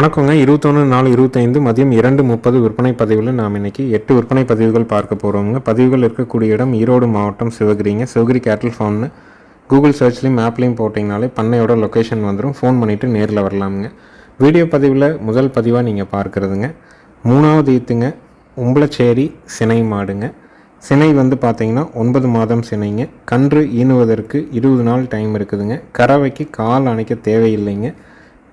வணக்கங்க. இருபத்தொன்று நாலு இருபத்தைந்து மதியம் இரண்டு முப்பது விற்பனை பதிவில் நாம் இன்னைக்கு எட்டு விற்பனை பதிவுகள் பார்க்க போகிறோங்க பதிவுகள் இருக்கக்கூடிய இடம் ஈரோடு மாவட்டம் சிவகிரிங்க. சிவகிரி கேட்டில் ஃபார்ம்னு கூகுள் சர்ச்லேயும் ஆப்லேயும் போட்டிங்கனாலே பண்ணையோட லொக்கேஷன் வந்துடும் ஃபோன் பண்ணிவிட்டு நேரில் வரலாமுங்க. வீடியோ பதிவில் முதல் பதிவாக நீங்கள் பார்க்குறதுங்க. மூணாவது ஈத்துங்க உம்பளச்சேரி சினை மாடுங்க. சினை வந்து பார்த்தீங்கன்னா ஒன்பது மாதம் சினைங்க. கன்று ஈனுவதற்கு இருபது நாள் டைம் இருக்குதுங்க. கறவைக்கு கால் அணைக்க தேவையில்லைங்க.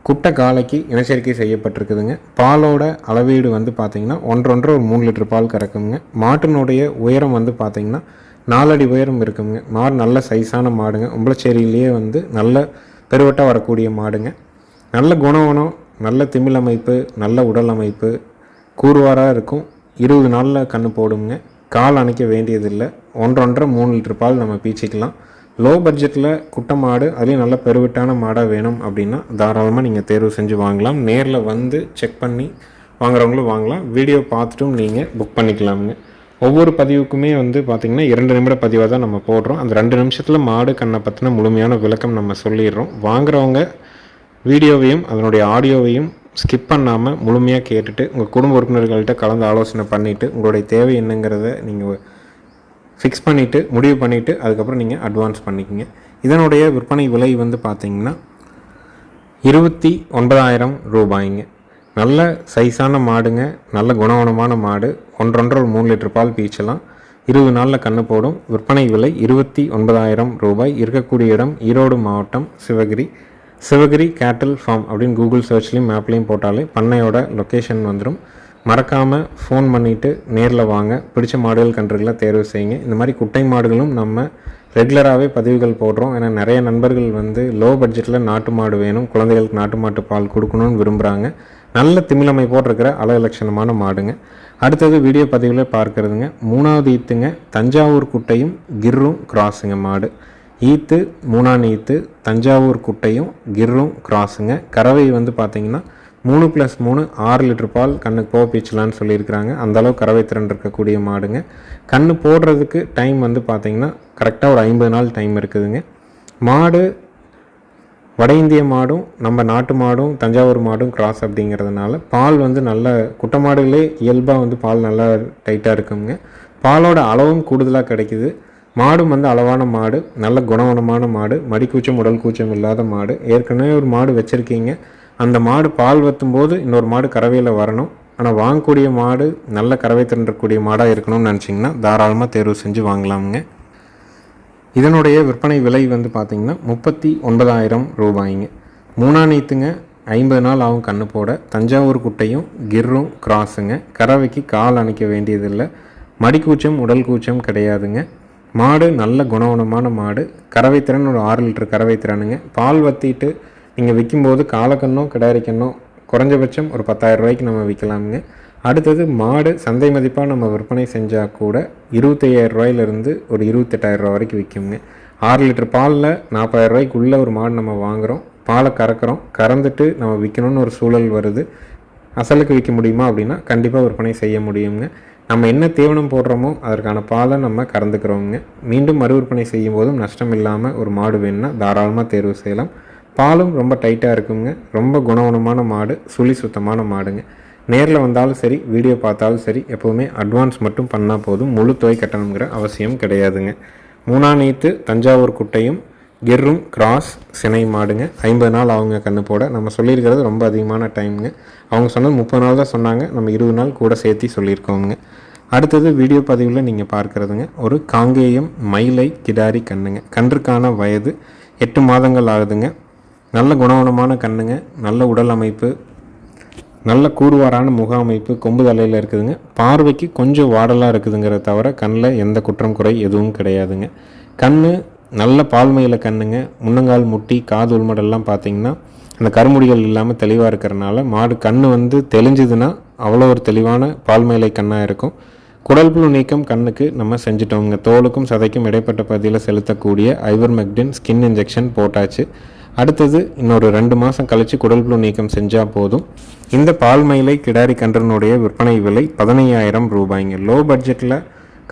குட்டை காலைக்கு இனச்சேர்க்கை செய்யப்பட்டிருக்குதுங்க. பாலோட அளவீடு வந்து பார்த்திங்கன்னா ஒன்றொன்று ஒரு மூணு லிட்டர் பால் கறக்குங்க. மாட்டினுடைய உயரம் வந்து பார்த்திங்கன்னா நாலடி உயரம் இருக்குங்க. மாடு நல்ல சைஸான மாடுங்க. உம்பளச்சேரியிலேயே வந்து நல்ல பெருவட்டாக வரக்கூடிய மாடுங்க. நல்ல குணவனம் நல்ல திமிழ் அமைப்பு நல்ல உடல் அமைப்பு கூறுவாராக இருக்கும். இருபது நாளில் கன்று போடுங்க. கால் அணைக்க வேண்டியதில்லை. ஒன்றொன்றரை மூணு லிட்டர் பால் நம்ம பீச்சிக்கலாம். லோ பட்ஜெட்டில் குட்டை மாடு அதுலேயும் நல்ல பெருவிட்டான மாடாக வேணும் அப்படின்னா தாராளமாக நீங்கள் தேர்வு செஞ்சு வாங்கலாம். நேரில் வந்து செக் பண்ணி வாங்குறவங்களும் வாங்கலாம். வீடியோ பார்த்துட்டும் நீங்கள் புக் பண்ணிக்கலாமுங்க ஒவ்வொரு பதிவுக்குமே வந்து பார்த்திங்கன்னா இரண்டு நிமிட பதிவாக தான் நம்ம போடுறோம். அந்த ரெண்டு நிமிஷத்தில் மாடு கண்ணை பற்றின முழுமையான விளக்கம் நம்ம சொல்லிடுறோம். வாங்குறவங்க வீடியோவையும் அதனுடைய ஆடியோவையும் ஸ்கிப் பண்ணாமல் முழுமையாக கேட்டுட்டு உங்கள் குடும்ப உறுப்பினர்கள்ட்ட கலந்து ஆலோசனை பண்ணிவிட்டு உங்களுடைய தேவை என்னங்கிறத நீங்கள் ஃபிக்ஸ் பண்ணிவிட்டு முடிவு பண்ணிவிட்டு அதுக்கப்புறம் நீங்கள் அட்வான்ஸ் பண்ணிக்கோங்க. இதனுடைய விற்பனை விலை வந்து பார்த்தீங்கன்னா இருபத்தி ஒன்பதாயிரம் ரூபாய்ங்க. நல்ல சைஸான மாடுங்க நல்ல குணவனமான மாடு ஒன்றொன்றரை ஒரு மூணு லிட்டர் பால் பீச்செல்லாம் இருபது நாளில் கன்று போடும். விற்பனை விலை இருபத்தி ஒன்பதாயிரம் ரூபாய். இருக்கக்கூடிய இடம் ஈரோடு மாவட்டம் சிவகிரி. சிவகிரி கேட்டில் ஃபார்ம் அப்படின்னு கூகுள் சர்ச்லேயும் மேப்லேயும் போட்டாலே பண்ணையோட லொக்கேஷன் வந்துடும் மறக்காமல் ஃபோன் பண்ணிவிட்டு நேரில் வாங்க. பிடிச்ச மாடுகள் கன்றுகளை தேர்வு செய்யுங்க. இந்த மாதிரி குட்டை மாடுகளும் நம்ம ரெகுலராகவே பதிவுகள் போடுறோம். ஏன்னா நிறைய நண்பர்கள் வந்து லோ பட்ஜெட்டில் நாட்டு மாடு வேணும். குழந்தைகளுக்கு நாட்டு மாட்டு பால் கொடுக்கணும்னு விரும்புகிறாங்க நல்ல திமிழமை போட்டிருக்கிற அழகு லட்சணமான மாடுங்க. அடுத்தது வீடியோ பதிவில் பார்க்குறதுங்க. மூணாவது ஈத்துங்க தஞ்சாவூர் குட்டையும் கிர்ரும் கிராஸுங்க மாடு. ஈத்து மூணாம் ஈத்து தஞ்சாவூர் குட்டையும் கிர்ரும் கிராஸுங்க. கறவை வந்து பார்த்திங்கன்னா மூணு ப்ளஸ் மூணு ஆறு லிட்டர் பால் கண்ணுக்கு போக பீச்சலான்னு சொல்லியிருக்கிறாங்க. அந்தளவு கறவை திறன் இருக்கக்கூடிய மாடுங்க. கண்ணு போடுறதுக்கு டைம் வந்து பார்த்திங்கன்னா கரெக்டாக ஒரு ஐம்பது நாள் டைம் இருக்குதுங்க. மாடு வட இந்திய மாடும் நம்ம நாட்டு மாடும் தஞ்சாவூர் மாடும் கிராஸ் அப்படிங்கிறதுனால பால் வந்து நல்ல குட்டை மாடுகளே இயல்பாக வந்து பால் நல்லா டைட்டாக இருக்குங்க. பாலோட அளவும் கூடுதலாக கிடைக்குது. மாடும் வந்து அளவான மாடு நல்ல குணவனமான மாடு மடிக்கூச்சம் உடல் கூச்சம் இல்லாத மாடு. ஏற்கனவே ஒரு மாடு வச்சுருக்கீங்க. அந்த மாடு பால் வற்றும் போது இன்னொரு மாடு கறவையில் வரணும். ஆனால் வாங்கக்கூடிய மாடு நல்ல கறவை திரண்டக்கூடிய மாடாக இருக்கணும்னு நினச்சிங்கன்னா தாராளமாக தேர்வு செஞ்சு வாங்கலாமுங்க. இதனுடைய விற்பனை விலை வந்து பார்த்திங்கன்னா முப்பத்தி ஒன்பதாயிரம் ரூபாய்ங்க. மூணாநீத்துங்க ஐம்பது நாள் ஆகும் கண்ணு போட. தஞ்சாவூர் குட்டையும் கிர்ரும் கிராஸுங்க. கறவைக்கு கால் அணைக்க வேண்டியதில்லை. மடிக்கூச்சம் உடல் கூச்சம் கிடையாதுங்க. மாடு நல்ல குணவனமான மாடு. கறவை திறன் ஒரு ஆறு லிட்டர் கறவை திறனுங்க. பால் வத்திட்டு நீங்கள் விற்கும்போது காலக்கண்ணோ கிடாரிக்கண்ணோ குறைஞ்சபட்சம் ஒரு பத்தாயிரம் ரூபாய்க்கு நம்ம விற்கலாமுங்க அடுத்தது மாடு சந்தை மதிப்பாக நம்ம விற்பனை செஞ்சால் கூட இருபத்தையாயிரம் ரூபாயிலிருந்து ஒரு இருபத்தெட்டாயிரம் ரூபா வரைக்கும் விற்குங்க ஆறு லிட்டர் பாலில் நாற்பதாயிரம் ரூபாய்க்குள்ளே ஒரு மாடு நம்ம வாங்குகிறோம் பாலை கறக்கிறோம். கறந்துட்டு நம்ம விற்கணும்னு ஒரு சூழல் வருது. அசலுக்கு விற்க முடியுமா அப்படின்னா கண்டிப்பாக விற்பனை செய்ய முடியுங்க. நம்ம என்ன தீவனம் போடுறோமோ அதற்கான பாலை நம்ம கறந்துக்கிறோங்க. மீண்டும் மறு விற்பனை செய்யும் போதும் நஷ்டம் இல்லாமல் ஒரு மாடு வேணும்னா தாராளமாக தேர்வு செய்யலாம். பாலும் ரொம்ப டைட்டாக இருக்குங்க. ரொம்ப குணவனமான மாடு சுழி சுத்தமான மாடுங்க. நேரில் வந்தாலும் சரி வீடியோ பார்த்தாலும் சரி எப்போவுமே அட்வான்ஸ் மட்டும் பண்ணால் போதும். முழு தொகை கட்டணுங்கிற அவசியம் கிடையாதுங்க. மூணாநீத்து தஞ்சாவூர் குட்டையும் கெர்ரும் கிராஸ் சினை மாடுங்க. ஐம்பது நாள் அவங்க கண்ணு போட. நம்ம சொல்லியிருக்கிறது ரொம்ப அதிகமான டைமுங்க. அவங்க சொன்னது முப்பது நாள் தான் சொன்னாங்க. நம்ம இருபது நாள் கூட சேர்த்து சொல்லியிருக்கோங்க அடுத்தது வீடியோ பதிவில் நீங்கள் பார்க்குறதுங்க. ஒரு காங்கேயம் மயிலை கிடாரி கண்ணுங்க. கன்றுக்கான வயது எட்டு மாதங்கள் ஆகுதுங்க. நல்ல குணவனமான கண்ணுங்க நல்ல உடல் அமைப்பு நல்ல கூறுவாரான முக அமைப்பு கொம்பு தலையில் இருக்குதுங்க. பார்வைக்கு கொஞ்சம் வாடலாக இருக்குதுங்கிறத தவிர கண்ணில் எந்த குற்றம் குறை எதுவும் கிடையாதுங்க. கண் நல்ல பால்மையில் கண்ணுங்க. முன்னங்கால் முட்டி காது உள்மடெல்லாம் பார்த்தீங்கன்னா அந்த கருமுடிகள் இல்லாமல் தெளிவாக இருக்கிறனால மாடு கண் வந்து தெளிஞ்சுதுன்னா அவ்வளோ ஒரு தெளிவான பால்மையிலை கண்ணாக இருக்கும். குடல் புழு நீக்கம் கண்ணுக்கு நம்ம செஞ்சுட்டோங்க தோலுக்கும் சதைக்கும் இடைப்பட்ட பகுதியில் செலுத்தக்கூடிய ஐவர் மெக்டின் ஸ்கின் இன்ஜெக்ஷன் போட்டாச்சு. அடுத்தது இன்னொரு ரெண்டு மாதம் கழித்து குடல் புழு நீக்கம் செஞ்சால் போதும். இந்த பால் மயிலை கிடாரி கன்றனுடைய விற்பனை விலை பதினையாயிரம் ரூபாய்ங்க. லோ பட்ஜெட்டில்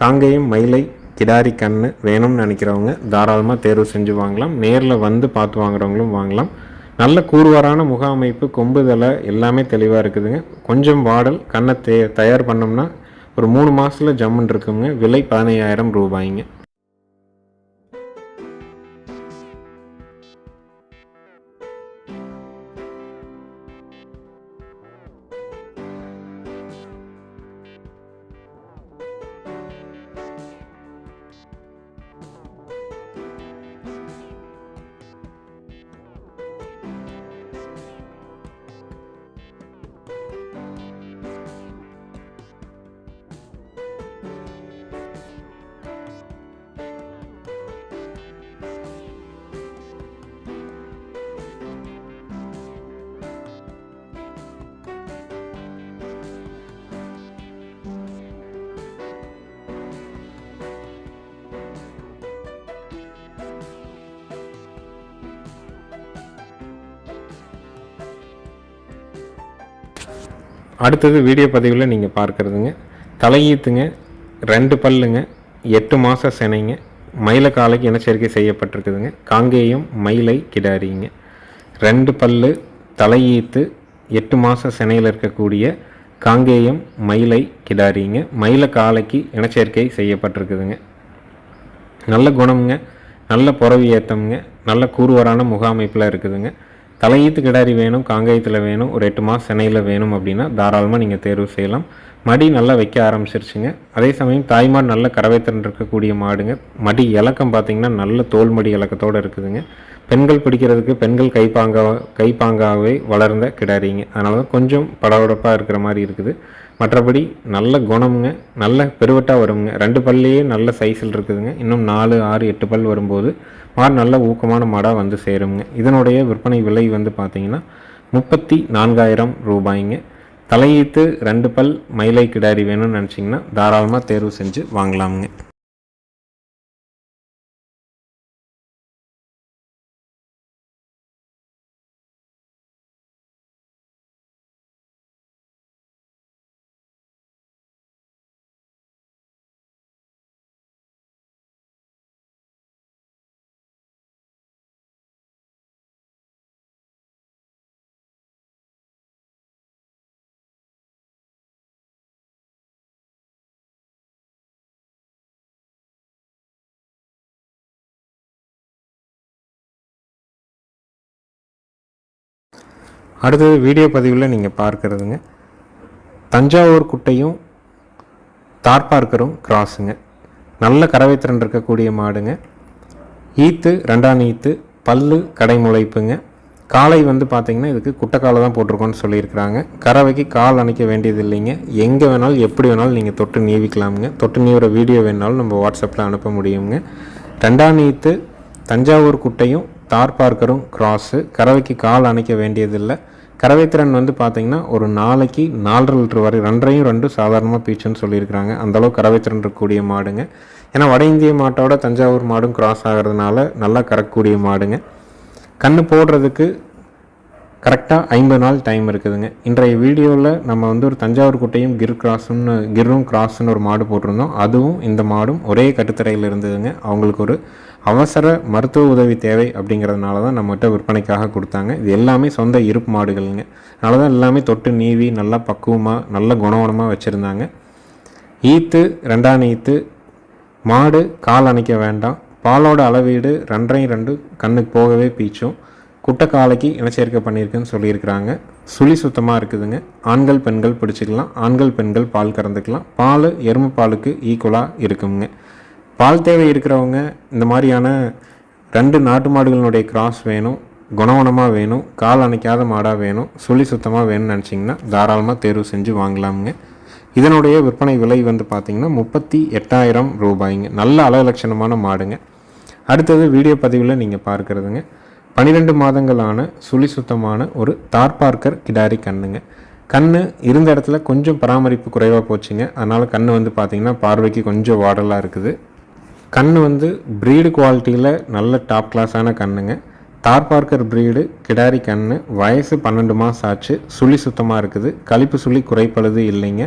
காங்கேயம் மயிலை கிடாரி கன்று வேணும்னு நினைக்கிறவங்க தாராளமாக தேர்வு செஞ்சு வாங்கலாம். நேரில் வந்து பார்த்து வாங்குறவங்களும் வாங்கலாம். நல்ல கூறுவாரான முக அமைப்பு எல்லாமே தெளிவாக இருக்குதுங்க. கொஞ்சம் வாடல் கண்ணை தே தயார் பண்ணோம்னா ஒரு மூணு மாதத்தில் ஜம்முன் இருக்குங்க. விலை பதினையாயிரம் ரூபாய்ங்க. அடுத்தது வீடியோ பதிவில் நீங்கள் பார்க்குறதுங்க. தலையீத்துங்க ரெண்டு பல்லுங்க எட்டு மாத சினைங்க மயில காலைக்கு இனச்சேர்க்கை செய்யப்பட்டிருக்குதுங்க. காங்கேயம் மயிலை கிடாரிங்க. ரெண்டு பல்லு தலையீத்து எட்டு மாத சினையில் இருக்கக்கூடிய காங்கேயம் மயிலை கிடாரிங்க. மயில காலைக்கு இனச்சேர்க்கை செய்யப்பட்டிருக்குதுங்க. நல்ல குணம்ங்க நல்ல புறவி ஏத்தம்ங்க நல்ல கூறுவரான முகாமைப்பில் இருக்குதுங்க. தலையீத்து கிடாரி வேணும் காங்கேயத்தில் வேணும் ஒரு எட்டு மாதம் சென்னையில் வேணும் அப்படின்னா தாராளமாக நீங்கள் தேர்வு செய்யலாம். மடி நல்லா வைக்க ஆரம்பிச்சிருச்சுங்க. அதே சமயம் தாய்மாடு நல்ல கறவைத்திறன் இருக்கக்கூடிய மாடுங்க. மடி இலக்கம் பார்த்திங்கன்னா நல்ல தோல் மடி இலக்கத்தோடு இருக்குதுங்க. பெண்கள் பிடிக்கிறதுக்கு பெண்கள் கைப்பாங்கா கைப்பாங்காவே வளர்ந்த கிடாரிங்க. அதனால தான் கொஞ்சம் படபடப்பாக இருக்கிற மாதிரி இருக்குது. மற்றபடி நல்ல குணமுங்க. நல்ல பெருவட்டாக வருங்க ரெண்டு பல்லையே நல்ல சைஸில் இருக்குதுங்க. இன்னும் நாலு ஆறு எட்டு பல் வரும்போது மாடு நல்ல ஊக்கமான மாடாக வந்து சேருங்க இதனுடைய விற்பனை விலை வந்து பார்த்தீங்கன்னா முப்பத்தி நான்காயிரம் ரூபாய்ங்க. தலையீத்து ரெண்டு பல் மயிலை கிடாரி வேணும்னு நினச்சிங்கன்னா தாராளமாக தேர்வு செஞ்சு வாங்கலாமுங்க. அடுத்தது வீடியோ பதிவில் நீங்கள் பார்க்குறதுங்க. தஞ்சாவூர் குட்டையும் தார்பார்க்கரும் கிராஸுங்க. நல்ல கறவை திறன் இருக்கக்கூடிய மாடுங்க. ஈத்து ரெண்டாம் ஈத்து பல்லு கடைமுளைப்புங்க காலை வந்து பார்த்திங்கன்னா இதுக்கு குட்டைக்காலை தான் போட்டிருக்கோன்னு சொல்லியிருக்கிறாங்க. கறவைக்கு கால் அணைக்க வேண்டியது இல்லைங்க. எங்கே வேணாலும் எப்படி வேணாலும் நீங்கள் தொட்டு நீவிக்கலாமுங்க. தொட்டு நீவிற வீடியோ வேணாலும் நம்ம வாட்ஸ்அப்பில் அனுப்ப முடியுங்க. ரெண்டாம் ஈத்து தஞ்சாவூர் குட்டையும் தார் பார்க்கரும் கிராஸு கறவைக்கு கால் அணைக்க வேண்டியதில்லை. கறவைத்திறன் வந்து பார்த்திங்கன்னா ஒரு நாளைக்கு நாலரை லிட்டர் வரை ரெண்டரையும் ரெண்டு சாதாரணமாக பீச்சுன்னு சொல்லியிருக்கிறாங்க. அந்தளவு கறவைத்திறன் இருக்கக்கூடிய மாடுங்க. ஏன்னா வட இந்திய மாட்டோட தஞ்சாவூர் மாடும் கிராஸ் ஆகிறதுனால நல்லா கறக்கக்கூடிய மாடுங்க. கண்ணு போடுறதுக்கு கரெக்டாக ஐம்பது நாள் டைம் இருக்குதுங்க. இன்றைய வீடியோவில் நம்ம வந்து ஒரு தஞ்சாவூர் குட்டையும் கிர் கிராஸ்னு கிர்ரும் கிராஸ்னு ஒரு மாடு போட்டிருந்தோம். அதுவும் இந்த மாடும் ஒரே கட்டுத்தரையில் இருந்ததுங்க. அவங்களுக்கு ஒரு அவசர மருத்துவ உதவி தேவை அப்படிங்கிறதுனால தான் நம்மகிட்ட விற்பனைக்காக கொடுத்தாங்க. இது எல்லாமே சொந்த இருப்பு மாடுகள்ங்க. அதனால தான் எல்லாமே தொட்டு நீவி நல்லா பக்குவமாக நல்ல குணவனமாக வச்சுருந்தாங்க. ஈத்து ரெண்டாம் ஈத்து மாடு கால் அணைக்க வேண்டாம். பாலோட அளவீடு ரெண்டரையும் ரெண்டு கண்ணுக்கு போகவே பீச்சும். குட்டக்காலைக்கு இனச்சேர்க்கை பண்ணியிருக்குன்னு சொல்லியிருக்கிறாங்க. சுழி சுத்தமாக இருக்குதுங்க. ஆண்கள் பெண்கள் பிடிச்சிக்கலாம். ஆண்கள் பெண்கள் பால் கறந்துக்கலாம். பால் எருமை பாலுக்கு ஈக்குவலாக இருக்குங்க. பால் தேவை இருக்கிறவங்க இந்த மாதிரியான ரெண்டு நாட்டு மாடுகளினுடைய கிராஸ் வேணும். குணவனமாக வேணும். கால் அணைக்காத மாடாக வேணும். சுழி சுத்தமாக வேணும்னு நினச்சிங்கன்னா தாராளமாக தேர்வு செஞ்சு வாங்கலாமுங்க. இதனுடைய விற்பனை விலை வந்து பார்த்திங்கன்னா முப்பத்தி எட்டாயிரம் ரூபாய்ங்க. நல்ல அலலட்சணமான மாடுங்க. அடுத்தது வீடியோ பதிவில் நீங்கள் பார்க்குறதுங்க. பன்னிரெண்டு மாதங்களான சுழி சுத்தமான ஒரு தார்பார்க்கர் கிடாரி கண்ணுங்க. கண் இருந்த இடத்துல கொஞ்சம் பராமரிப்பு குறைவாக போச்சுங்க. அதனால் கண் வந்து பார்த்திங்கன்னா பார்வைக்கு கொஞ்சம் வாடலாக இருக்குது. கண் வந்து ப்ரீடு குவாலிட்டியில் நல்ல டாப் கிளாஸான கண்ணுங்க. தார் பார்க்கர் ப்ரீடு கிடாரி கண் வயசு பன்னெண்டு மாதம் ஆச்சு. சுழி சுத்தமாக இருக்குது. கழிப்பு சுழி குறைப்பழுது இல்லைங்க.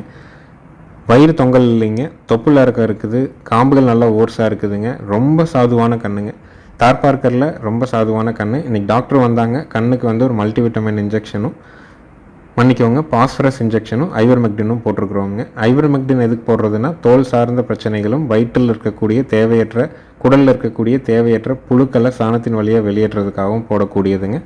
வயிறு தொங்கல் இல்லைங்க. தொப்புல இருக்க இருக்குது. காம்புகள் நல்லா ஓர்ஸாக இருக்குதுங்க. ரொம்ப சாதுவான கண்ணுங்க. தார்பார்க்கரில் ரொம்ப சாதுவான கண் இன்றைக்கி டாக்டர் வந்தாங்க. கண்ணுக்கு வந்து ஒரு மல்டிவிட்டமின் இன்ஜெக்ஷனும் மன்னிக்கோங்க பாஸ்பரஸ் இன்ஜெக்ஷனும் ஐவர்மெக்டினும் போட்டிருக்கிறோங்க ஐவர்மெக்டின் எதுக்கு போடுறதுன்னா தோல் சார்ந்த பிரச்சனைகளும் வயிற்றில் இருக்கக்கூடிய தேவையற்ற குடலில் இருக்கக்கூடிய தேவையற்ற புழுக்களை சாணத்தின் வழியாக வெளியேற்றுறதுக்காகவும் போடக்கூடியதுங்க.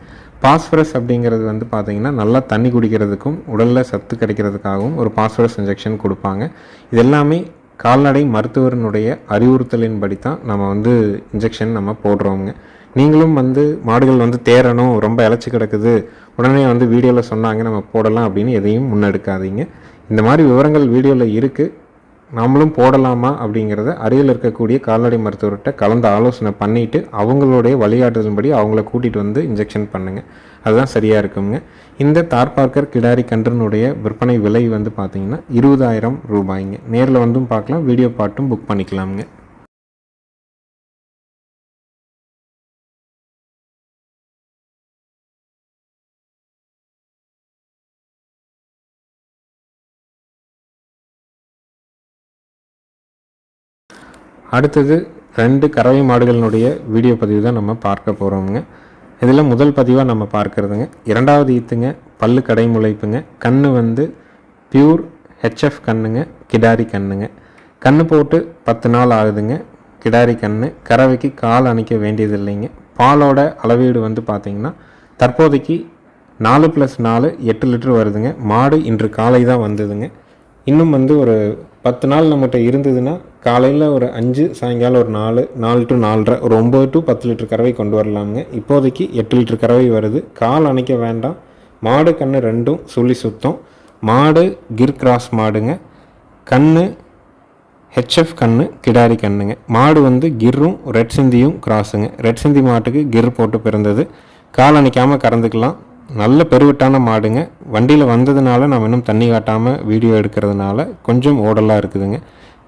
பாஸ்பரஸ் அப்படிங்கிறது வந்து பார்த்திங்கன்னா நல்லா தண்ணி குடிக்கிறதுக்கும் உடலில் சத்து கிடைக்கிறதுக்காகவும் ஒரு பாஸ்பரஸ் இன்ஜெக்ஷன் கொடுப்பாங்க. இது எல்லாமே கால்நடை மருத்துவரினுடைய அறிவுறுத்தலின்படி தான் நம்ம வந்து இன்ஜெக்ஷன் நம்ம போடுறோங்க நீங்களும் வந்து மாடுகள் வந்து தேரணும் ரொம்ப இழைச்சி கிடக்குது உடனே வந்து வீடியோவில் சொன்னாங்க நம்ம போடலாம் அப்படின்னு எதையும் முன்னெடுக்காதீங்க. இந்த மாதிரி விவரங்கள் வீடியோவில் இருக்குது நம்மளும் போடலாமா அப்படிங்கிறத அருகில் இருக்கக்கூடிய கால்நடை மருத்துவர்கிட்ட கலந்து ஆலோசனை பண்ணிவிட்டு அவங்களுடைய வழிகாட்டுதலின்படி அவங்கள கூட்டிகிட்டு வந்து இன்ஜெக்ஷன் பண்ணுங்கள் அதுதான் சரியாக இருக்குங்க. இந்த தார்பார்க்கர் கிடாரி கன்றனுடைய விற்பனை விலை வந்து பார்த்திங்கன்னா இருபதாயிரம் ரூபாய்ங்க. நேரில் வந்தும் பார்க்கலாம் வீடியோ பாட்டும் புக் பண்ணிக்கலாமுங்க. அடுத்தது ரெண்டு கறவை மாடுகளினுடைய வீடியோ பதிவு தான் நம்ம பார்க்க போகிறோமுங்க இதில் முதல் பதிவாக நம்ம பார்க்குறதுங்க. இரண்டாவது ஈத்துங்க பல்லு கடை முளைப்புங்க. கண்ணு வந்து பியூர் ஹெச்எஃப் கண்ணுங்க கிடாரி கண்ணுங்க. கண்ணு போட்டு பத்து நாள் ஆகுதுங்க. கிடாரி கண்ணு. கறவைக்கு கால் அணைக்க வேண்டியது இல்லைங்க பாலோட அளவீடு வந்து பார்த்திங்கன்னா தற்போதைக்கு நாலு ப்ளஸ் நாலு எட்டு லிட்டர் வருதுங்க. மாடு இன்று காலை தான் வந்ததுங்க. இன்னும் வந்து ஒரு பத்து நாள் நம்மகிட்ட இருந்ததுன்னா காலையில் ஒரு அஞ்சு சாயங்காலம் ஒரு நாலு நாலு டு நாலரை ஒரு ஒம்பது டு பத்து லிட்டர் கறவை கொண்டு வரலாமுங்க இப்போதைக்கு எட்டு லிட்டர் கறவை வருது. கால் அணைக்க வேண்டாம். மாடு கன்று ரெண்டும் சுழி சுத்தம். மாடு கிர் கிராஸ் மாடுங்க. கன்று ஹெச்எஃப் கன்று கிடாரி கண்ணுங்க. மாடு வந்து கிர்ரும் ரெட் சிந்தியும் கிராஸுங்க. ரெட் சிந்தி மாட்டுக்கு கிர் போட்டு பிறந்தது. கால் அணைக்காமல் கறந்துக்கலாம். நல்ல பெருவிட்டான மாடுங்க. வண்டியில் வந்ததுனால நம்ம இன்னும் தண்ணி காட்டாமல் வீடியோ எடுக்கிறதுனால கொஞ்சம் ஓடலாக இருக்குதுங்க.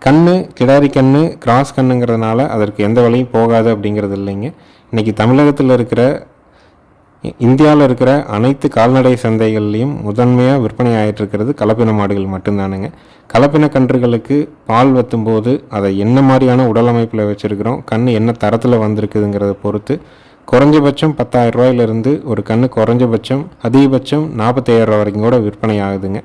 கண்ணு கிடாரி கண்ணு கிராஸ் கண்ணுங்கிறதுனால அதற்கு எந்த வழியும் போகாது அப்படிங்கிறது இல்லைங்க. இன்றைக்கி தமிழகத்தில் இருக்கிற இந்தியாவில் இருக்கிற அனைத்து கால்நடை சந்தைகள்லையும் முதன்மையாக விற்பனை ஆகிட்டு இருக்கிறது கலப்பின மாடுகள் மட்டும்தானுங்க. கலப்பின கன்றுகளுக்கு பால் வத்தும்போது அதை என்ன மாதிரியான உடலமைப்பில் வச்சுருக்கிறோம் கண் என்ன தரத்தில் வந்திருக்குதுங்கிறத பொறுத்து குறைஞ்சபட்சம் பத்தாயிரம் ரூபாயிலிருந்து ஒரு கன்று குறைஞ்சபட்சம் அதிகபட்சம் நாற்பத்தாயிரம் ரூபா வரைக்கும் கூட விற்பனை ஆகுதுங்க.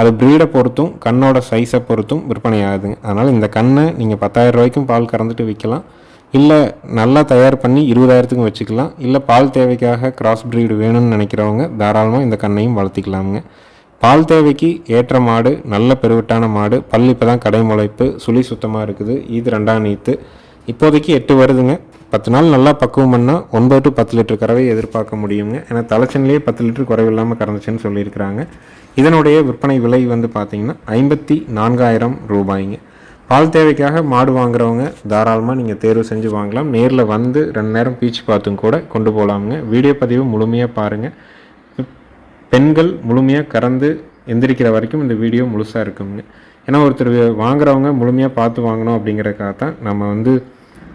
அது ப்ரீடை பொறுத்தும் கண்ணோட சைஸை பொறுத்தும் விற்பனை ஆகுதுங்க. அதனால் இந்த கண்ணை நீங்கள் பத்தாயிரம் ரூபாய்க்கும் பால் கறந்துட்டு விற்கலாம். இல்லை நல்லா தயார் பண்ணி இருபதாயிரத்துக்கும் வச்சுக்கலாம். இல்லை பால் தேவைக்காக கிராஸ் ப்ரீடு வேணும்னு நினைக்கிறவங்க தாராளமாக இந்த கண்ணையும் வளர்த்திக்கலாமுங்க. பால் தேவைக்கு ஏற்ற மாடு நல்ல பெருவிட்டான மாடு பல் இப்போ தான் கடை முளைப்பு சுழி சுத்தமாக இருக்குது இது ரெண்டாம் நீத்து. இப்போதைக்கு எட்டு வருதுங்க. பத்து நாள் நல்லா பக்குவம் பண்ணால் ஒன்பது டு பத்து லிட்டர் கறவை எதிர்பார்க்க முடியுங்க ஏன்னா தலைச்சன்லேயே பத்து லிட்டர் குறைவில்லாமல் கறந்துச்சுன்னு சொல்லியிருக்கிறாங்க. இதனுடைய விற்பனை விலை வந்து பார்த்திங்கன்னா ஐம்பத்தி நான்காயிரம் ரூபாய்ங்க. பால் தேவைக்காக மாடு வாங்குறவங்க தாராளமாக நீங்கள் தேர்வு செஞ்சு வாங்கலாம். நேரில் வந்து ரெண்டு நேரம் பீச்சு பார்த்தும் கூட கொண்டு போகலாமுங்க வீடியோ பதிவு முழுமையாக பாருங்கள் பெண்கள் முழுமையாக கறந்து எந்திரிக்கிற வரைக்கும் இந்த வீடியோ முழுசாக இருக்குங்க. ஏன்னா ஒருத்தர் வாங்குறவங்க முழுமையாக பார்த்து வாங்கணும் அப்படிங்கிறக்காக தான் நம்ம வந்து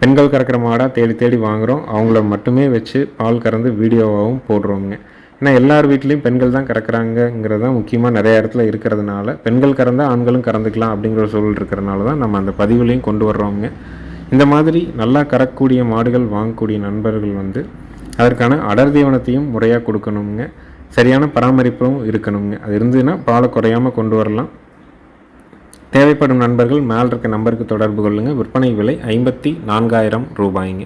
பெண்கள் கறக்கிற மாடாக தேடி தேடி வாங்குகிறோம் அவங்கள மட்டுமே வச்சு பால் கறந்து வீடியோவாகவும் போடுறோங்க. ஏன்னா எல்லார் வீட்லேயும் பெண்கள் தான் கறக்குறாங்கங்கிறது தான் முக்கியமாக நிறைய இடத்துல இருக்கிறதுனால. பெண்கள் கறந்தால் ஆண்களும் கறந்துக்கலாம் அப்படிங்கிற ஒரு சூழல் இருக்கிறனால தான் நம்ம அந்த பதிவுலையும் கொண்டு வர்றோங்க. இந்த மாதிரி நல்லா கறக்கக்கூடிய மாடுகள் வாங்கக்கூடிய நண்பர்கள் வந்து அதற்கான அடர் தீவனத்தையும் முறையாக கொடுக்கணுங்க. சரியான பராமரிப்பும் இருக்கணுங்க. அது இருந்ததுன்னா பாலை குறையாமல் கொண்டு வரலாம். தேவைப்படும் நண்பர்கள் மேல் இருக்க நம்பருக்கு தொடர்பு கொள்ளுங்கள் விற்பனை விலை ஐம்பத்தி நான்காயிரம் ரூபாய்ங்க.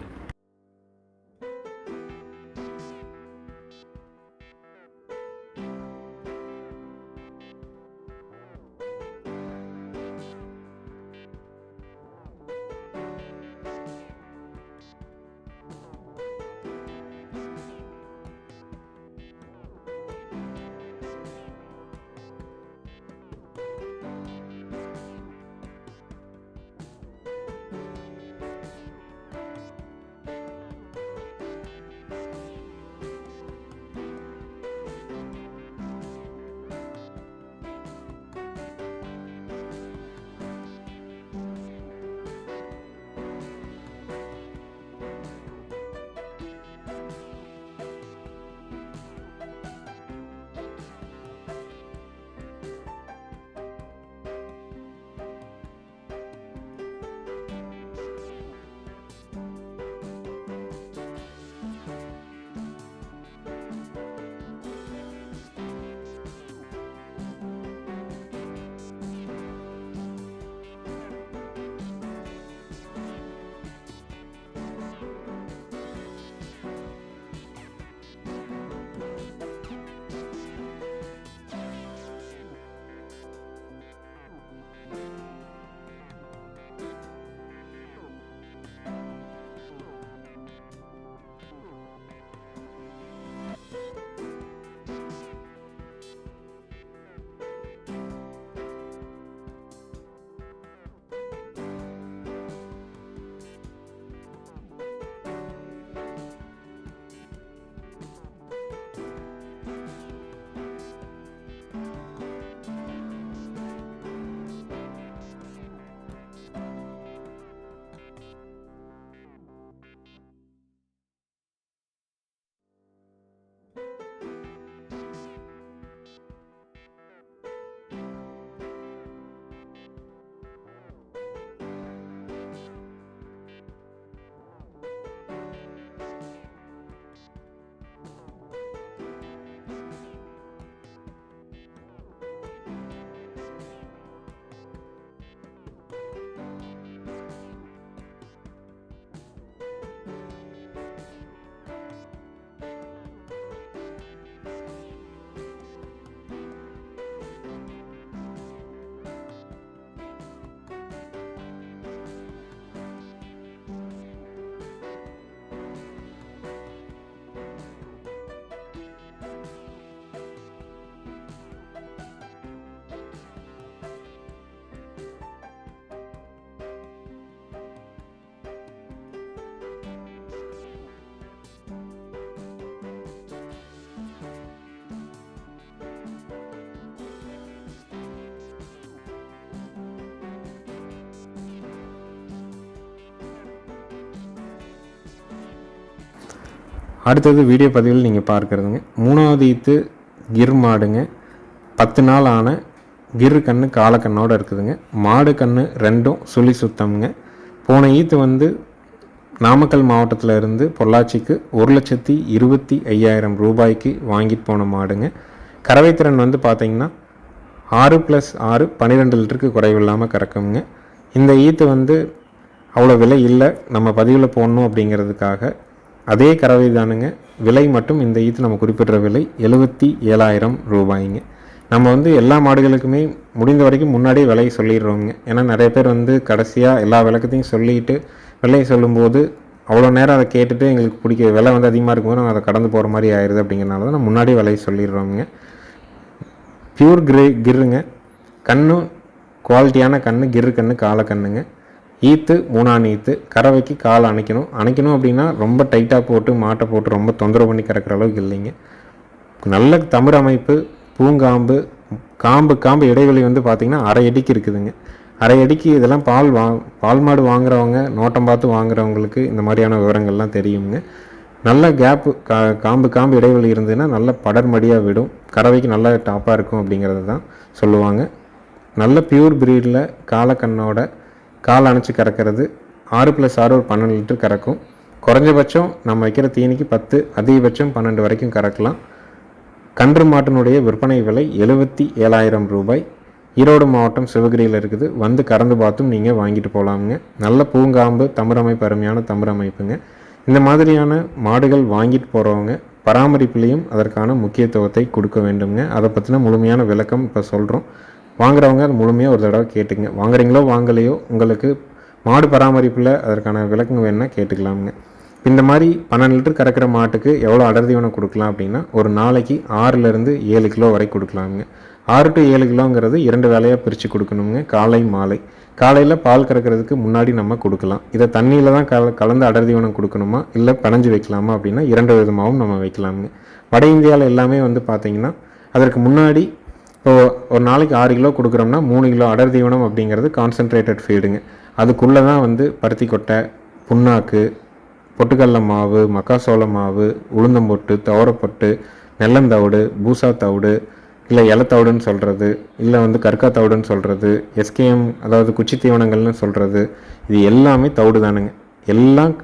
அடுத்தது வீடியோ பதிவில் நீங்கள் பார்க்குறதுங்க. மூணாவது ஈத்து கிர் மாடுங்க. பத்து நாள் ஆன கிர் கன்று காலக்கண்ணோடு இருக்குதுங்க. மாடு கன்று ரெண்டும் சுழி சுத்தம்ங்க. போன ஈத்து வந்து நாமக்கல் மாவட்டத்தில் இருந்து பொள்ளாச்சிக்கு ஒரு லட்சத்தி இருபத்தி ஐயாயிரம் ரூபாய்க்கு வாங்கிட்டு போன மாடுங்க. கறவைத்திறன் வந்து பார்த்தீங்கன்னா ஆறு ப்ளஸ் ஆறு பன்னிரெண்டு லிட்டருக்கு குறைவில்லாமல் கறக்குங்க. இந்த ஈத்து வந்து அவ்வளோ விலை இல்லை. நம்ம பதிவில் போடணும் அப்படிங்கிறதுக்காக அதே கறவை தானுங்க. விலை மட்டும் இந்த ஈத்து நம்ம குறிப்பிடுற விலை எழுபத்தி ஏழாயிரம் ரூபாய்ங்க. நம்ம வந்து எல்லா மாடுகளுக்குமே முடிந்த வரைக்கும் முன்னாடியே விலையை சொல்லிடுறோங்க. ஏன்னா நிறைய பேர் வந்து கடைசியாக எல்லா விளக்கத்தையும் சொல்லிட்டு விலையை சொல்லும்போது அவ்வளோ நேரம் அதை கேட்டுட்டு எங்களுக்கு பிடிக்க விலை வந்து அதிகமாக இருக்கும்போது நாங்கள் அதை கடந்து போகிற மாதிரி ஆயிடுது அப்படிங்கிறனால தான் நான் முன்னாடியே விலையை சொல்லிடுறோங்க. பியூர் கிரே கிருங்க கண்ணு குவாலிட்டியான கண்ணு கிரு கண்ணு காலை கண்ணுங்க. ஈத்து மூணான் ஈத்து கறவைக்கு கால் அணைக்கணும். அணைக்கணும் அப்படின்னா ரொம்ப டைட்டாக போட்டு மாட்டை போட்டு ரொம்ப தொந்தரவு பண்ணி கறக்கிற அளவுக்கு இல்லைங்க. நல்ல தமிழ் அமைப்பு பூங்காம்பு காம்பு காம்பு இடைவெளி வந்து பார்த்திங்கன்னா அரை அடிக்கு இருக்குதுங்க. அரை அடிக்கு இதெல்லாம் பால் வா பால் மாடு வாங்குறவங்க நோட்டம் பார்த்து வாங்குறவங்களுக்கு இந்த மாதிரியான விவரங்கள்லாம் தெரியுங்க. நல்ல கேப்பு கா காம்பு காம்பு இடைவெளி இருந்ததுன்னா நல்ல படர்மடியாக விடும். கறவைக்கு நல்ல டாப்பாக இருக்கும் அப்படிங்கிறது தான் சொல்லுவாங்க. நல்ல பியூர் பிரீடில் காலக்கண்ணோட கால் அணைச்சி கறக்கிறது. ஆறு ப்ளஸ் ஆறு ஒரு பன்னெண்டு லிட்டர் கறக்கும். குறைஞ்சபட்சம் நம்ம வைக்கிற தீனிக்கு பத்து அதிகபட்சம் பன்னெண்டு வரைக்கும் கறக்கலாம். கன்று மாட்டினுடைய விற்பனை விலை எழுபத்தி ஏழாயிரம் ரூபாய். ஈரோடு மாவட்டம் சிவகிரியில் இருக்குது. வந்து கறந்து பார்த்தும் நீங்கள் வாங்கிட்டு போகலாமுங்க நல்ல பூங்காம்பு தமிழமைப்பு அருமையான தமிழமைப்புங்க இந்த மாதிரியான மாடுகள் வாங்கிட்டு போகிறவங்க பராமரிப்புலேயும் அதற்கான முக்கியத்துவத்தை கொடுக்க வேண்டுங்க அதை பற்றின முழுமையான விளக்கம் இப்போ சொல்கிறோம் வாங்குறவங்க அது முழுமையாக ஒரு தடவை கேட்டுங்க வாங்குறீங்களோ வாங்கலையோ உங்களுக்கு மாடு பராமரிப்பில் அதற்கான விளக்கம் வேணுன்னா கேட்டுக்கலாமுங்க. இந்த மாதிரி பன்னெண்டு லிட்டர் கறக்கிற மாட்டுக்கு எவ்வளோ அடர்தீவனம் கொடுக்கலாம் அப்படின்னா ஒரு நாளைக்கு ஆறுலேருந்து ஏழு கிலோ வரை கொடுக்கலாமுங்க. ஆறு டு ஏழு கிலோங்கிறது இரண்டு வேலையாக பிரித்து கொடுக்கணுங்க காலை மாலை. காலையில் பால் கறக்கிறதுக்கு முன்னாடி நம்ம கொடுக்கலாம். இதை தண்ணியில் தான் கல கலந்து அடர்தீவனம் கொடுக்கணுமா இல்லை பனஞ்சு வைக்கலாமா அப்படின்னா இரண்டு விதமாகவும் நம்ம வைக்கலாமுங்க. வட இந்தியாவில் எல்லாமே வந்து பார்த்திங்கன்னா அதற்கு முன்னாடி இப்போ ஒரு நாளைக்கு ஆறு கிலோ கொடுக்குறோம்னா மூணு கிலோ அடர் தீவனம் அப்படிங்கிறது கான்சென்ட்ரேட்டட் ஃபீடுங்க அதுக்குள்ளே தான் வந்து பருத்தி கொட்டை புண்ணாக்கு பொட்டுக்கடல மாவு மக்காசோள மாவு உளுந்தம்பொட்டு துவரப்பொட்டு நெல்லந்தவிடு பூசா தவிடு இல்லை இலத்தவிடுன்னு சொல்கிறது இல்லை வந்து கற்கா தவிடுன்னு சொல்கிறது எஸ்கேஎம் அதாவது குச்சி தீவனங்கள்னு சொல்கிறது இது எல்லாமே தவிடு தானுங்க எல்லாம்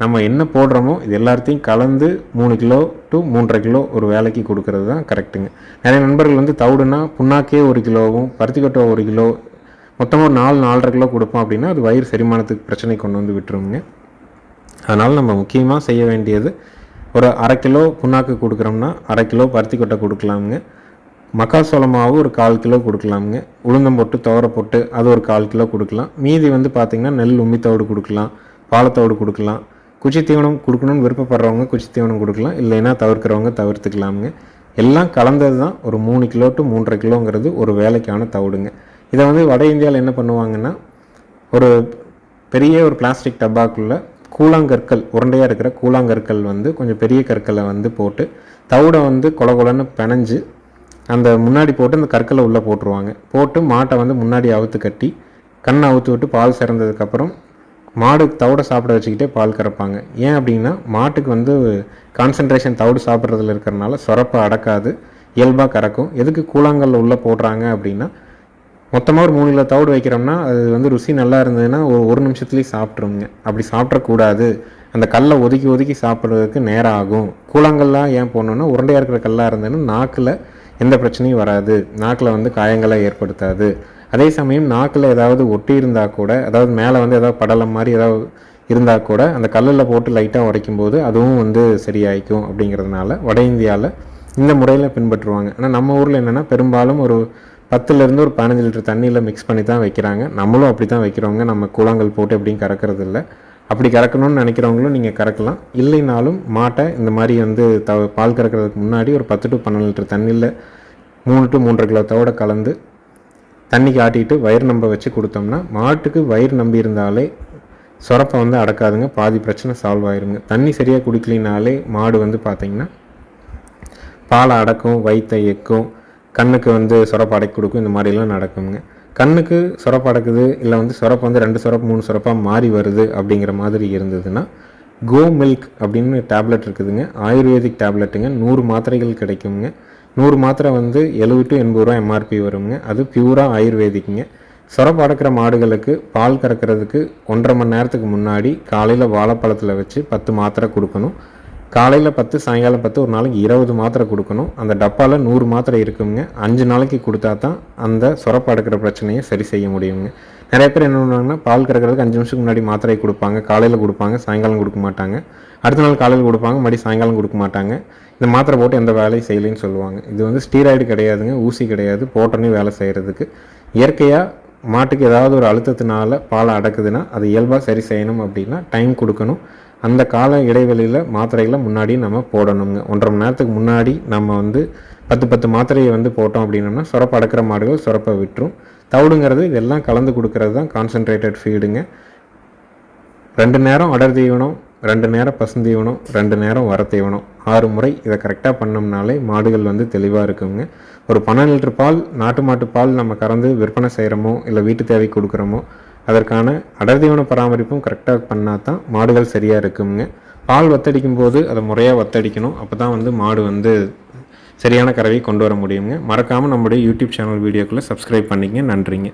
நம்ம என்ன போடுறோமோ இது எல்லாத்தையும் கலந்து மூணு கிலோ டு மூன்றரை கிலோ ஒரு வேலைக்கு கொடுக்கறது தான் கரெக்டுங்க நிறைய நண்பர்கள் வந்து தவிடுனா புண்ணாக்கே ஒரு கிலோவும் பருத்தி கொட்டை ஒரு கிலோ மொத்தமாக ஒரு நாலு நாலரை கிலோ கொடுப்போம் அப்படின்னா அது வயிறு செரிமானத்துக்கு பிரச்சனை கொண்டு வந்து விட்டுருங்க. அதனால் நம்ம முக்கியமாக செய்ய வேண்டியது ஒரு அரை கிலோ புண்ணாக்கு கொடுக்குறோம்னா அரை கிலோ பருத்தி கொட்டை கொடுக்கலாமுங்க. மக்காசோள மாவு ஒரு கால் கிலோ கொடுக்கலாமுங்க. உளுந்தம் போட்டு துவர போட்டு அது ஒரு கால் கிலோ கொடுக்கலாம். மீதி வந்து பார்த்திங்கன்னா நெல் உம்மித்தோடு கொடுக்கலாம் பாலத்தோடு கொடுக்கலாம். குச்சி தீவனம் கொடுக்கணும்னு விருப்பப்படுறவங்க குச்சி தீவனம் கொடுக்கலாம். இல்லைன்னா தவிர்க்கிறவங்க தவிர்த்துக்கலாமுங்க. எல்லாம் கலந்தது தான் ஒரு மூணு கிலோ டு மூன்றரை கிலோங்கிறது ஒரு வேலைக்கான தவிடுங்க. இதை வந்து வட இந்தியாவில் என்ன பண்ணுவாங்கன்னா ஒரு பெரிய ஒரு பிளாஸ்டிக் டப்பாக்குள்ளே கூழாங்கற்கள் உருண்டையாக இருக்கிற கூழாங்கற்கள் வந்து கொஞ்சம் பெரிய கற்களை வந்து போட்டு தவிடை வந்து கொல கொலன்னு பிணைஞ்சு அந்த முன்னாடி போட்டு அந்த கற்களை உள்ளே போட்டுருவாங்க. போட்டு மாட்டை வந்து முன்னாடி அவுத்து கட்டி கண்ணை அவுத்து விட்டு பால் சிறந்ததுக்கப்புறம் மாடு தவிட சாப்பிட வச்சுக்கிட்டே பால் கறப்பாங்க. ஏன் அப்படின்னா மாட்டுக்கு வந்து கான்சன்ட்ரேஷன் தவிடு சாப்பிட்றதுல இருக்கிறனால சுரப்பை அடக்காது இயல்பாக கறக்கும். எதுக்கு கூழாங்கல்ல உள்ளே போடுறாங்க அப்படின்னா மொத்தமாக ஒரு மூணு கிலோ தவிடு வைக்கிறோம்னா அது வந்து ருசி நல்லா இருந்ததுன்னா ஒரு ஒரு நிமிஷத்துலேயே சாப்பிட்ருங்க அப்படி சாப்பிட்றக்கூடாது அந்த கல்லை ஒதுக்கி ஒதுக்கி சாப்பிட்றதுக்கு நேரம் ஆகும். கூழாங்கல்லாம் ஏன் போடணுன்னா உருண்டையாக இருக்கிற கல்லாக இருந்ததுன்னா நாக்கில் எந்த பிரச்சனையும் வராது. நாக்கில் வந்து காயங்களை ஏற்படுத்தாது. அதே சமயம் நாக்கில் ஏதாவது ஒட்டி இருந்தால் கூட அதாவது மேலே வந்து ஏதாவது படலம் மாதிரி ஏதாவது இருந்தால் கூட அந்த கல்லில் போட்டு லைட்டாக உடைக்கும் போது அதுவும் வந்து சரியாயிக்கும் அப்படிங்கிறதுனால வட இந்தியாவில் இந்த முறையில் பின்பற்றுவாங்க. ஆனால் நம்ம ஊரில் என்னென்னா பெரும்பாலும் ஒரு பத்துலேருந்து ஒரு பதினஞ்சு லிட்டர் தண்ணியில் மிக்ஸ் பண்ணி தான் வைக்கிறாங்க. நம்மளும் அப்படி தான் வைக்கிறவங்க நம்ம கூழாங்கல் போட்டு எப்படியும் கறக்கிறது இல்லை அப்படி கறக்கணும்னு நினைக்கிறவங்களும் நீங்கள் கறக்கலாம். இல்லைனாலும் மாட்டை இந்த மாதிரி வந்து த பால் கறக்கிறதுக்கு முன்னாடி ஒரு பத்து டு பன்னெண்டு லிட்டர் தண்ணியில் மூணு டு மூன்றரை கிலோ தவிட கலந்து தண்ணி காட்டிட்டு வயிறு நம்ப வச்சு கொடுத்தோம்னா மாட்டுக்கு வயிறு நம்பி இருந்தாலே சுரப்பை வந்து அடக்காதுங்க. பாதி பிரச்சனை சால்வ் ஆயிருங்க. தண்ணி சரியாக குடிக்கலினாலே மாடு வந்து பார்த்திங்கன்னா பாலை அடக்கும் வயிற்றை எக்கும் கண்ணுக்கு வந்து சுரப்பு அடக்கி கொடுக்கும். இந்த மாதிரிலாம் நடக்குங்க. கண்ணுக்கு சுரப்பு அடக்குது இல்லை வந்து சுரப்பு வந்து ரெண்டு சுரப்பு மூணு சுரப்பாக மாறி வருது அப்படிங்கிற மாதிரி இருந்ததுன்னா கோ மில்க் அப்படின்னு டேப்லெட் இருக்குதுங்க. ஆயுர்வேதிக் டேப்லெட்டுங்க நூறு மாத்திரைகள் கிடைக்குங்க. நூறு மாத்திரை வந்து எழுபது டு எண்பது ரூபா எம்ஆர்பி வருங்க. அது பியூராக ஆயுர்வேதிக்குங்க. சுரப்பு அடக்கிற மாடுகளுக்கு பால் கறக்கிறதுக்கு ஒன்றரை மணி நேரத்துக்கு முன்னாடி காலையில் வாழைப்பழத்தில் வச்சு பத்து மாத்திரை கொடுக்கணும். காலையில் பத்து சாயங்காலம் பத்து ஒரு நாளைக்கு இருபது மாத்திரை கொடுக்கணும். அந்த டப்பாவில் நூறு மாத்திரை இருக்குங்க. அஞ்சு நாளைக்கு கொடுத்தா தான் அந்த சுரப்பு அடக்கிற பிரச்சனையை சரி செய்ய முடியுங்க. நிறைய பேர் என்ன பண்ணுவாங்கன்னா பால் கறக்கிறதுக்கு அஞ்சு நிமிஷத்துக்கு முன்னாடி மாத்திரை கொடுப்பாங்க. காலையில் கொடுப்பாங்க சாயங்காலம் கொடுக்க மாட்டாங்க. அடுத்த நாள் காலையில் கொடுப்பாங்க மறுபடியும் சாயங்காலம் கொடுக்க மாட்டாங்க. இந்த மாத்திரை போட்டு எந்த வேலையும் செய்யலைன்னு சொல்லுவாங்க. இது வந்து ஸ்டீராய்டு கிடையாதுங்க ஊசி கிடையாது போட்டோன்னே வேலை செய்கிறதுக்கு இயற்கையாக மாட்டுக்கு ஏதாவது ஒரு அழுத்தத்தினால பாலை அடக்குதுன்னா அது இயல்பாக சரி செய்யணும் அப்படின்னா டைம் கொடுக்கணும். அந்த கால இடைவெளியில் மாத்திரைகளை முன்னாடி நம்ம போடணுங்க. ஒன்றரை மணி நேரத்துக்கு முன்னாடி நம்ம வந்து பத்து பத்து மாத்திரையை வந்து போட்டோம் அப்படின்னோம்னா சுரப்பு அடக்கிற மாடுகள் சுரப்பை விட்டுரும். தவிடுங்கிறது இதெல்லாம் கலந்து கொடுக்கறது தான் கான்சென்ட்ரேட்டட் ஃபீடுங்க ரெண்டு நேரம் அடர் தீவனம் ரெண்டு நேரம் பசுந்தீவனம் ரெண்டு நேரம் வர தீவனம். ஆறு முறை இதை கரெக்டாக பண்ணோம்னாலே மாடுகள் வந்து தெளிவாக இருக்குங்க. ஒரு பன்னெண்டு லிட்டர் பால் நாட்டு மாட்டு பால் நம்ம கறந்து விற்பனை செய்கிறோமோ இல்லை வீட்டு தேவைக்கு கொடுக்குறோமோ அதற்கான அடர் தீவன பராமரிப்பும் கரெக்டாக பண்ணால் தான் மாடுகள் சரியாக இருக்குங்க. பால் வத்தடிக்கும் போது அதை முறையாக வத்தடிக்கணும். அப்போ தான் வந்து மாடு வந்து சரியான கறவையை கொண்டு வர முடியுங்க. மறக்காமல் நம்முடைய யூடியூப் சேனல் வீடியோக்குள்ளே சப்ஸ்கிரைப் பண்ணிங்க நன்றிங்க.